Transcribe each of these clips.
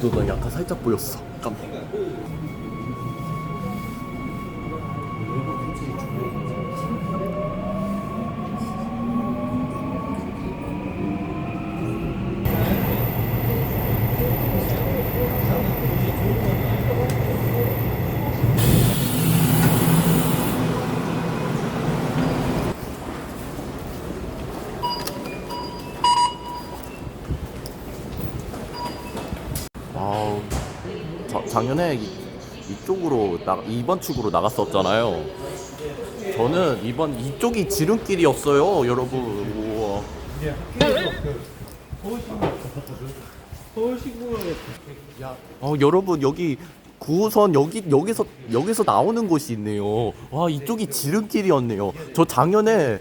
너도 나 약간 살짝 보였어. 깜짝 작년에 이, 이쪽으로 나 이번 축으로 나갔었잖아요. 저는 이번 이쪽이 지름길이었어요, 여러분. 우와. 어, 여러분 여기 9호선 여기 여기서 여기서 나오는 곳이 있네요. 와 이쪽이 지름길이었네요. 저 작년에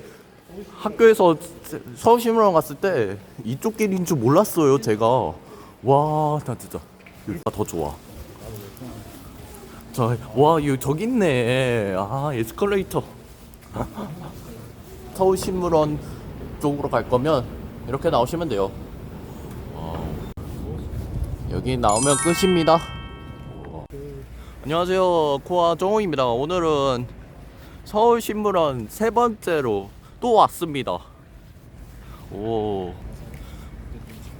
학교에서 서울시민원 갔을 때 이쪽 길인 줄 몰랐어요, 제가. 와, 나 진짜 여기가 더 좋아. 저, 와, 이 저기 있네. 아, 에스컬레이터. 서울신문원 쪽으로 갈 거면 이렇게 나오시면 돼요. 와. 여기 나오면 끝입니다. 와. 안녕하세요, 코아 정호입니다. 오늘은 서울신문원 세 번째로 또 왔습니다. 오.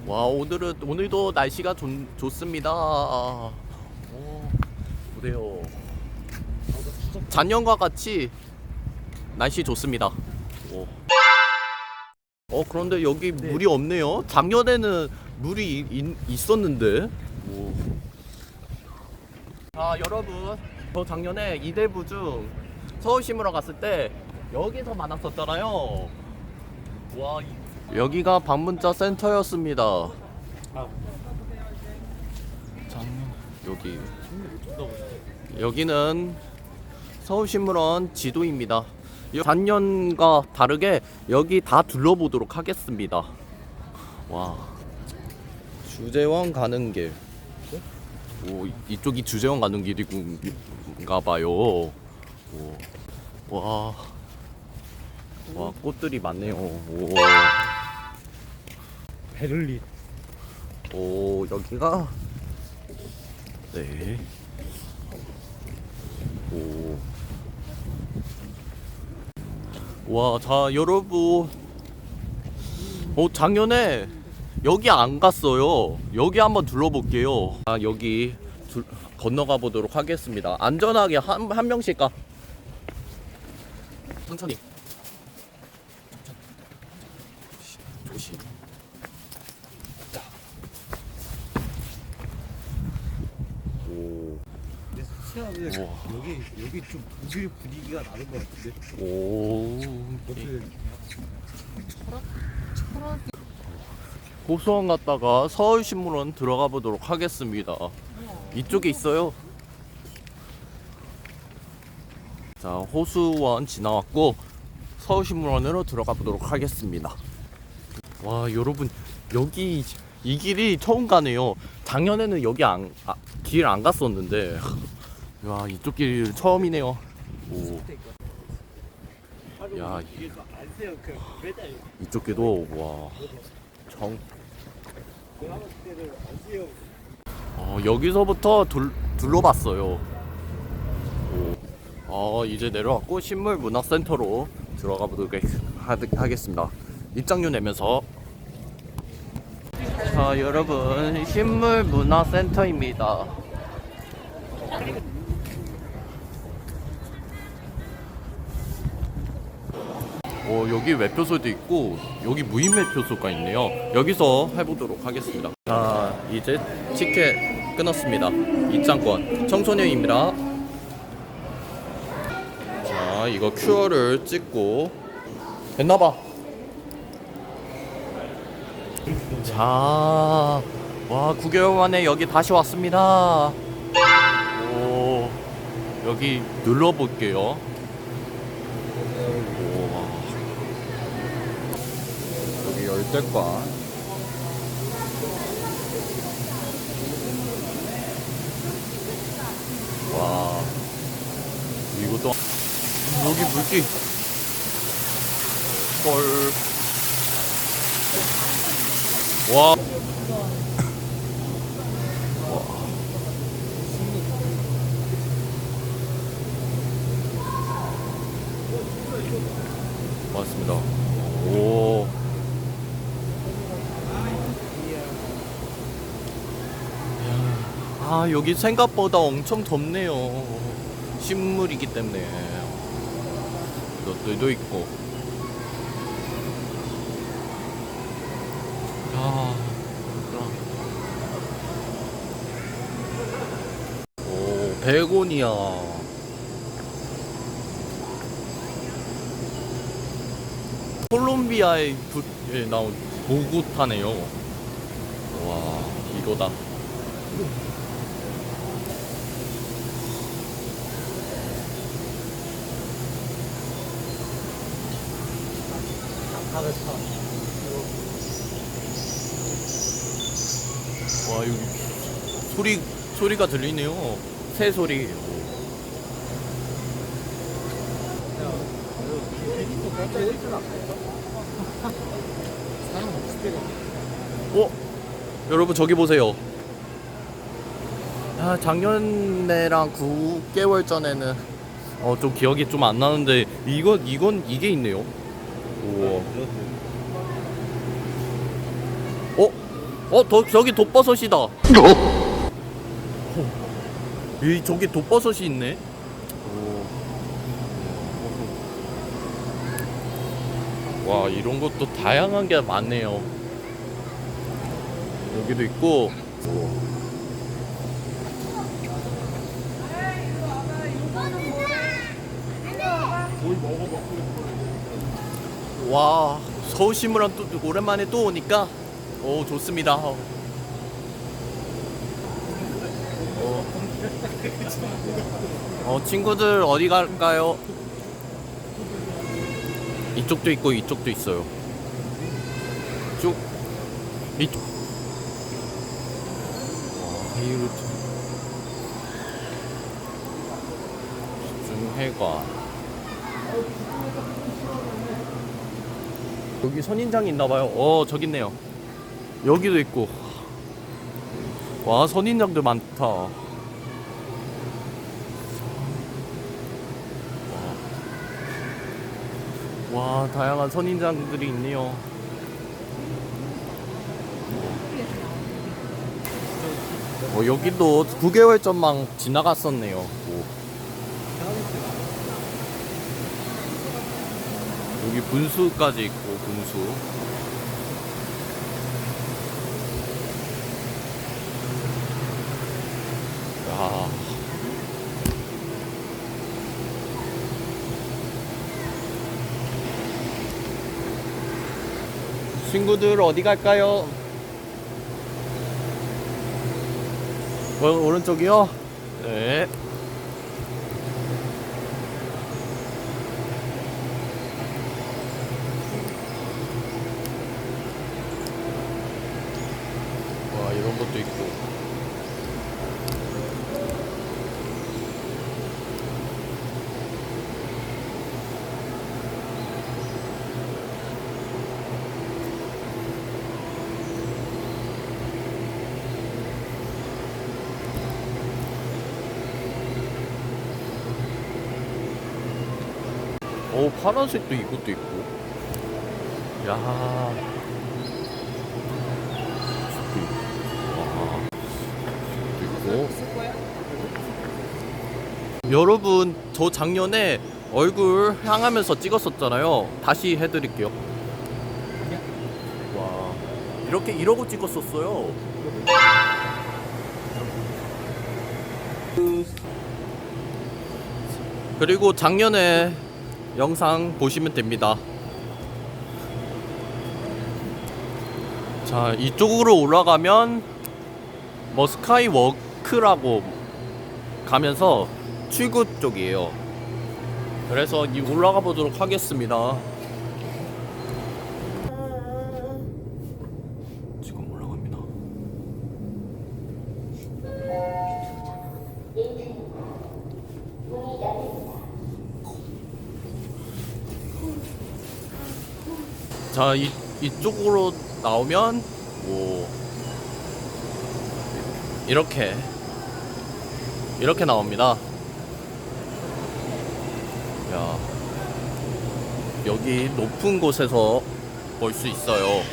와 오늘은 오늘도 날씨가 좋, 좋습니다. 오, 보세요. 작년과 같이 날씨 좋습니다. 오. 어 그런데 여기 물이 없네요. 작년에는 물이 이- 있었는데. 오. 아 여러분, 저 작년에 이대부 중 서울시무로 갔을 때 여기서 만났었잖아요. 와 이- 여기가 방문자 센터였습니다. 작년 여기 여기는 서울신문원 지도입니다. 이 작년과 다르게 여기 다 둘러보도록 하겠습니다. 와 주재원 가는 길. 오 이쪽이 주재원 가는 길인가 봐요. 오. 와. 와 꽃들이 많네요. 오, 베를린 오 여기가 네. 오. 와, 자 여러분. 어 작년에 여기 안 갔어요. 여기 한번 둘러볼게요. 아 여기 둘, 건너가 보도록 하겠습니다. 안전하게 한, 한 명씩 가. 천천히. 조심. 자. 오. 수치하는 우와. 여기 여기 좀 분위기 분위기가 나는 것 같은데 오. 어떻게 고수원 갔다가 서울신문원 들어가 보도록 하겠습니다. 이쪽에 있어요. 자, 호수원 지나왔고 서울신문원으로 들어가 보도록 하겠습니다. 와, 여러분 여기 이 길이 처음 가네요. 작년에는 여기 안, 아, 길안 갔었는데 와, 이쪽 길 처음이네요. 오. 야, 이쪽 길도 와. 정 어, 여기서부터 둘, 둘러봤어요. 오. 어, 이제 내려왔고 신물문화센터로 들어가 보도록 하, 하겠습니다. 입장료 내면서. 자, 여러분 신물문화센터입니다. 오, 여기 외표소도 있고 여기 무인 외표소가 있네요. 여기서 해보도록 하겠습니다. 자, 이제 티켓 끊었습니다. 입장권 청소년입니다. 자, 이거 QR을 찍고 됐나봐. 자, 와 9개월 만에 여기 다시 왔습니다. 오, 여기 눌러볼게요. 우와. 열대관. 와. 이것도 여기 물기. 헐. 와. 맞습니다. 오. 야, 아, 여기 생각보다 엄청 덥네요. 식물이기 때문에. 이것들도 있고. 야, 오, 100원이야. 콜롬비아에 부, 에 나온 보고타네요. 와 이거다. 와 여기 소리 소리가 들리네요. 새 소리. 어? 여러분 저기 보세요. 아, 작년에랑 9개월 전에는 어 좀 기억이 좀 안 나는데 이건 이건 이게 있네요. 우와. 어? 어, 더, 저기 돋버섯이다. 어? 이 저기 돋버섯이 있네. 오. 와, 이런 것도 다양한 게 많네요. 여기도 있고. 와 서울 신문랑 또 오랜만에 또 오니까 오 좋습니다. 어, 어, 친구들 어디 갈까요? 이쪽도 있고 이쪽도 있어요. 쭉 이쪽. 와, 이 루트. 중해관. 여기 선인장이 있나봐요. 어, 저기 있네요. 여기도 있고. 와, 선인장들 많다. 와. 와, 다양한 선인장들이 있네요. 어, 여기도 9개월 전만 지나갔었네요. 오. 여기 분수까지 있고 분수. 야. 친구들 어디 갈까요? 어, 오른쪽이요? 네. 와 이런 것도 있고 오 파란색도 이것도 있고. 야. 있고. 여러분 저 작년에 얼굴 향하면서 찍었었잖아요. 다시 해드릴게요. 와. 이렇게 이러고 찍었었어요. 그리고 작년에 영상 보시면 됩니다. 자, 이쪽으로 올라가면 뭐 스카이 워크라고 가면서 출구 쪽이에요. 그래서 이 올라가 보도록 하겠습니다. 지금 올라갑니다. 자, 이, 이쪽으로 나오면, 뭐, 이렇게, 이렇게 나옵니다. 야, 여기 높은 곳에서 볼 수 있어요.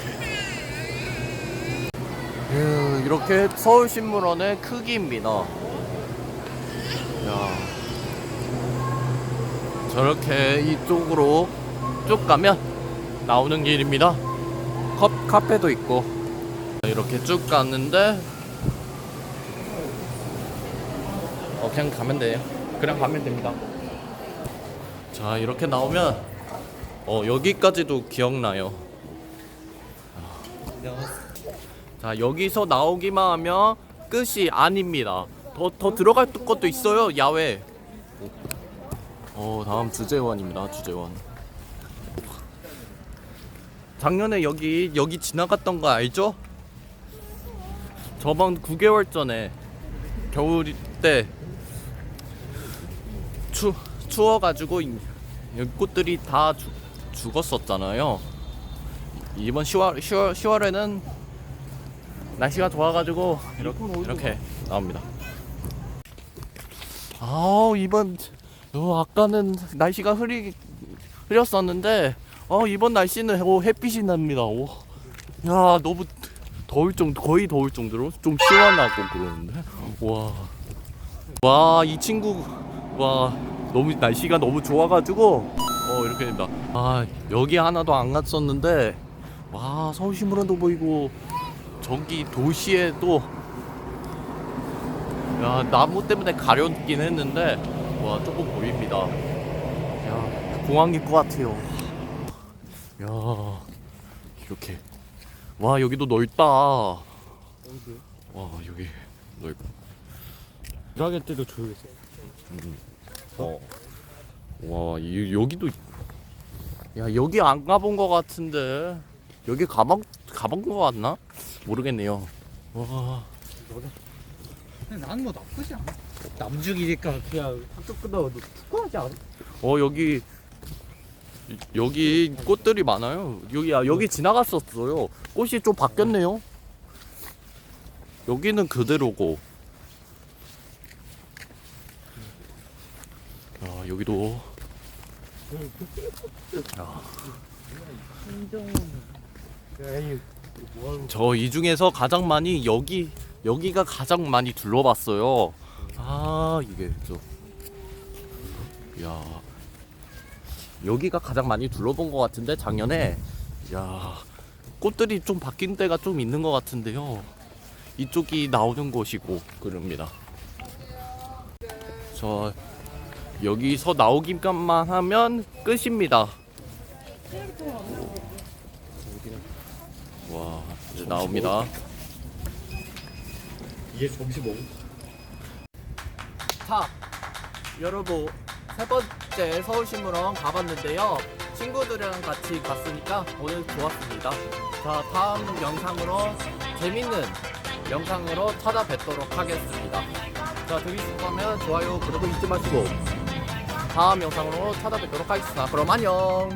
예, 이렇게 서울신문원의 크기입니다. 야, 저렇게 이쪽으로 쭉 가면 나오는 길입니다. 컵 카페도 있고 이렇게 쭉 갔는데 어 그냥 가면 돼요. 그냥 가면 됩니다. 자 이렇게 나오면 어 여기까지도 기억나요. 자 여기서 나오기만 하면 끝이 아닙니다. 더 더 들어갈 것도 있어요 야외. 어 다음 주재원입니다 주재원. 작년에 여기 여기 지나갔던 거 알죠? 저번 9개월 전에 겨울 때 추, 추워가지고 꽃들이 다 죽, 죽었었잖아요. 이번 10월 10월 10월에는 날씨가 좋아가지고 이렇게, 이렇게 나옵니다. 아 이번 어, 아까는 날씨가 흐리 흐렸었는데 어 이번 날씨는 오, 햇빛이 납니다. 오. 야 너무 더울 정도 거의 더울 정도로 좀 시원하고 그러는데 와. 와 이 친구 와 너무 날씨가 너무 좋아 가지고 어 이렇게 됩니다. 아 여기 하나도 안 갔었는데 와 서울신문원도 보이고 저기 도시에도 야 나무 때문에 가렸긴 했는데 와 조금 보입니다. 야 공항일 것 같아요. 야 이렇게 와 여기도 넓다. 와 여기 넓. 일하게 때도 조용했어. 어. 와, 이, 여기도 야, 여기 안 가본 것 같은데. 여기 가방 가본 것 같나? 모르겠네요. 와. 근데 나는 뭐 나쁘지 않아. 남중이니까 그냥 학교 끝나고 너 축구하지 않아? 어, 여기 여기 꽃들이 많아요. 여기 아, 여기 지나갔었어요. 꽃이 좀 바뀌었네요. 여기는 그대로고. 야, 여기도 뭐하는 저이 중에서 가장 많이 여기 여기가 가장 많이 둘러봤어요. 아 이게 좀, 야 여기가 가장 많이 둘러본 것 같은데 작년에 야 꽃들이 좀 바뀐 데가 좀 있는 것 같은데요. 이쪽이 나오는 곳이고 그럽니다. 저 여기서 나오기만 하면 끝입니다. 와 이제 나옵니다. 이게 점심 먹어? 자, 여러분 세 번째 서울신문원 가봤는데요. 친구들이랑 같이 갔으니까 오늘 좋았습니다. 자, 다음 영상으로 재밌는 영상으로 찾아뵙도록 하겠습니다. 자, 재밌었다면 좋아요, 구독을 잊지 마시고 다음 영상으로 찾아뵙도록 하겠습니다. 그럼 안녕.